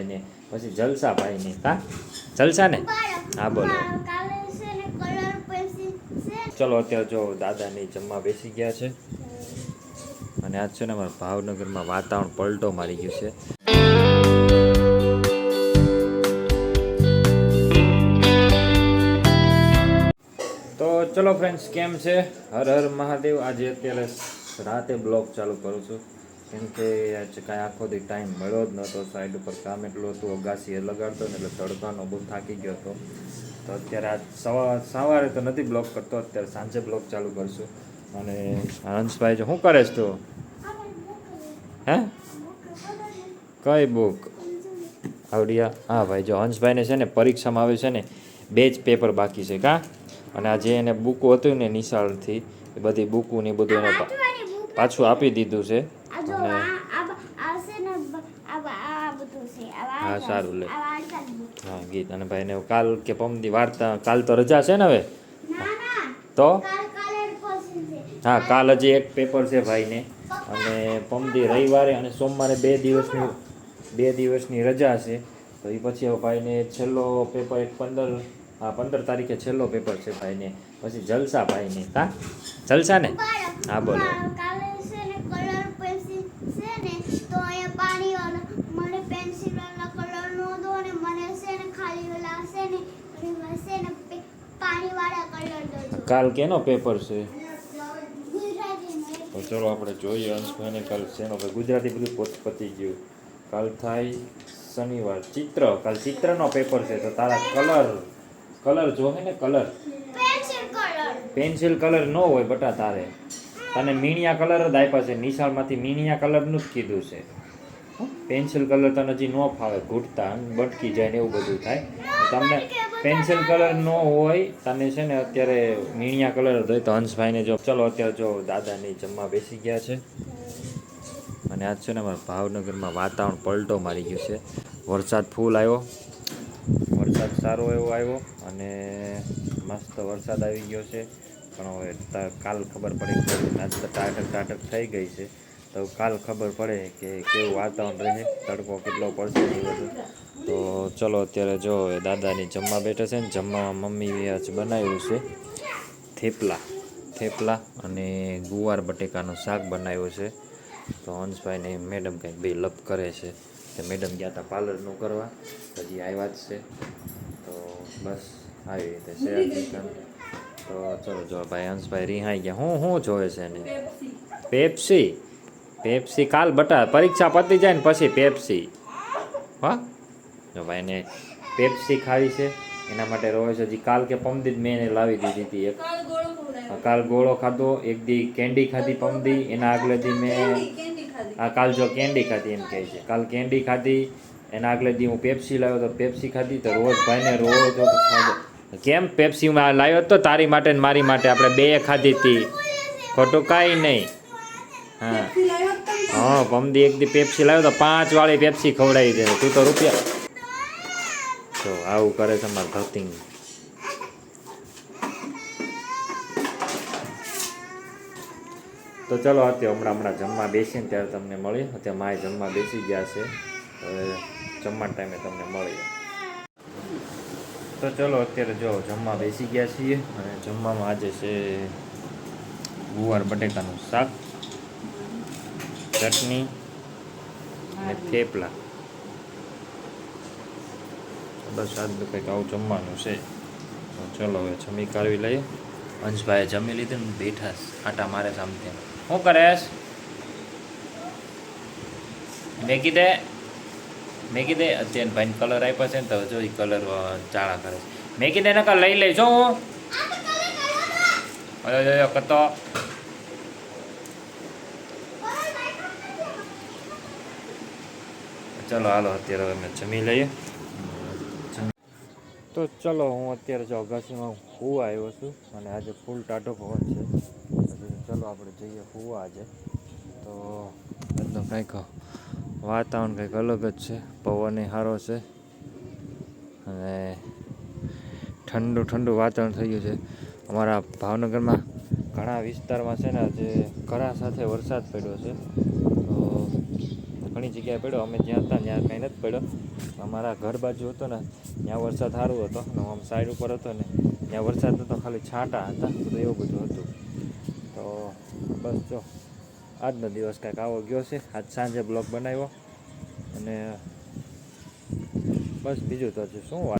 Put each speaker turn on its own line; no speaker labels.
ભાઈને. પછી જલસા ભાઈને. કા જલસા ને હા, બોલો.
ને
ચલો, અત્યારે જો દાદાની જમવા બેસી ગયા છે. અને આજ છે ને અમારા ભાવનગરમાં વાતાવરણ પલટો મારી ગયું છે. તો ચલો ફ્રેન્ડ્સ કેમ છે? હર હર મહાદેવ. આજે અત્યારે રાતે બ્લોગ ચાલુ કરું છું. કેમ કે આજે કાંઈ આખો દી ટાઈમ મળ્યો જ નહોતો. સાઈડ ઉપર કામ એટલું હતું, અગાસી લગાડતો ને એટલે તડકાનો બહુ થાકી ગયો હતો. તો અત્યારે આજ સવાર સવારે તો નથી બ્લોક કરતો, અત્યારે સાંજે બ્લોક ચાલુ કરશું. અને હંસભાઈ જો શું કરે છે તું? હે? કઈ બુક આવડિયા. હા ભાઈ, જો હંસભાઈને છે ને પરીક્ષામાં આવે છે ને બે જ પેપર બાકી છે કા? અને આ જે એને બુકો હતું ને નિશાળથી, એ બધી બુકો ને બધું એને પાછું આપી દીધું છે. હા, સારું લે. હા ગીત. અને ભાઈને કાલ કે પમદી વાર્તા કાલ તો રજા છે ને હવે? તો? હા કાલ હજી એક પેપર છે ભાઈને. અને પમદી રવિવારે અને સોમવારે બે દિવસની બે દિવસની રજા છે. તો એ પછી હવે ભાઈને છેલ્લો પેપર એક પંદર હા પંદર તારીખે છેલ્લો પેપર છે ભાઈને. પછી જલસા ભાઈને. હા જલસા ને હા બોલો
કા- કાલે છે ને કલર પેન્સિલ છે ને તો અહીંયા પાણી વાળા મને પેન્સિલ વાળા કલર નો દો ને મને છે ને ખાલી વાળા છે ને અને મને છે ને પે- પાણી વાળા કલર દો
કાલ કેનો પેપર છે? તો ચલો આપણે જોઈએ અંશભાઈને કાલ શેનો ભાઈ? ગુજરાતી બધું પોત પતી ગયું. કાલ થાય શનિવાર. ચિત્ર. કાલ ચિત્રનો પેપર છે તો તારા કલર કલર જોહે ને કલર
પેન્સિલ કલર
ન હોય બટા તારે. તને મીણિયા કલર જ આપ્યા છે. નિશાળમાંથી મીણિયા કલરનું જ કીધું છે. પેન્સિલ કલર તને હજી ન ફાવે. ઘૂંટતા બટકી જાય ને એવું બધું થાય. તમને પેન્સિલ કલર ન હોય, તને છે ને અત્યારે મીણિયા કલર હોય તો હંસભાઈને જો ચલો અત્યારે જો દાદાની જમવા બેસી ગયા છે. અને આજ છે ને અમારા ભાવનગરમાં વાતાવરણ પલટો મારી ગયું છે. વરસાદ ફૂલ આવ્યો. વરસાદ સારો એવો આવ્યો અને મસ્ત વરસાદ આવી ગયો છે. પણ હવે કાલ ખબર પડી આજ તો ટાટક ટાટક થઈ ગઈ છે. તો કાલ ખબર પડે કે કેવું વાતાવરણ રહે, તડકો કેટલો પડશે બધું. તો ચલો અત્યારે જો દાદાની જમવા બેઠા છે ને, જમવામાં મમ્મી આજ બનાવ્યું છે થેપલા. થેપલા અને ગુવાર બટેકાનું શાક બનાવ્યું છે. તો હંસભાઈને મેડમ કંઈક બે લપ કરે છે. તો મેડમ ગયા હતા પાર્લરનું કરવા, પછી આવ્યા જ છે. તો બસ આવી રીતે છે તો ચલો જો ભાઈ હંસભાઈ રિહાઈ ગયા. હું શું જોવે છે એને? પેપ્સી. પેપ્સી કાલ બટા પરીક્ષા પતી જાય ને પછી પેપ્સી. હા? જો ભાઈ એને પેપ્સી ખાવી છે. એના માટે રોવે છે હજી કાલ કે પમદી જ મેં એને લાવી દીધી હતી એક.
કાલ ગોળો ખવડાવ્યો.
કાલ ગોળો ખાધો એક દી કેન્ડી ખાધી પમદી એના આગલે દી મેં આ કાલ જો કેન્ડી ખાધી એમ કહે છે. કાલ કેન્ડી ખાધી એના આગલે દી હું પેપ્સી લાવ્યો તો પેપ્સી ખાધી તો રોજ ભાઈને રોજ તો ખાધો. કેમ પેપ્સીમાં લાવ્યો તો તારી માટે ને મારી માટે? આપણે બે ખાધી હતી ખોટું કાંઈ નહીં. હા. હા પમદી એક દી પેપ્સી લાવ્યો તો પાંચ વાળી પેપ્સી ખવડાવી દે. તું તો રૂપિયા તો આવું કરે છે મારે ધતિંગ તો ચલો, અત્યારે હમણાં હમણાં જમવા બેસીને ત્યારે તમને મળીએ. અત્યારે માય જમવા બેસી ગયા છે. હવે જમવા ટાઈમે તમને મળીએ. તો ચલો, અત્યારે જો જમવા બેસી ગયા છીએ અને જમવામાં આજે છે ગુવાર બટેકાનું શાક. ચટણી અને થેપલા. બસ આજ કંઈક આવું જમવાનું છે. તો ચલો હવે જમી કાઢવી લઈએ. અંશભાઈ જમી લીધું ને બેઠા આટા મારે સામે શું કરેશ? મેગી દે. મેગી દે. અત્યારે ભાઈને કલર આપ્યો છે ને તો જો એ કલર ચાળા કરે છે. મેગી દે નકર લઈ લઈશ હો. હું કતો અરે, ચલો, હાલો, અત્યારે અમે જમી લઈએ. તો ચલો, હું અત્યારે જો અગાસીમાં હુવા આવ્યો છું અને આજે ફૂલ ટાટો પવન છે. ચલો, આપણે જઈએ હુવા આજે. તો એકદમ કંઈક વાતાવરણ કંઈક અલગ જ છે. પવન એ સારો છે. અને ઠંડુ ઠંડુ વાતાવરણ થઈ ગયું છે. અમારા ભાવનગરમાં ઘણા વિસ્તારમાં છે ને, આજે કરા સાથે વરસાદ પડ્યો છે. ઘણી જગ્યાએ પડ્યો. અમે જ્યાં હતા ત્યાં કંઈ નથી પડ્યો. અમારા ઘર બાજુ હતો ને, ત્યાં વરસાદ સારો હતો ને, આમ સાઈડ ઉપર હતો ને, ત્યાં વરસાદ નહોતો ખાલી છાંટા હતા બધું એવું બધું હતું. તો બસ જો, આજનો દિવસ કાંઈક આવો ગયો છે. આજ સાંજે બ્લોગ બનાવ્યો. અને બસ બીજું તો શું વાત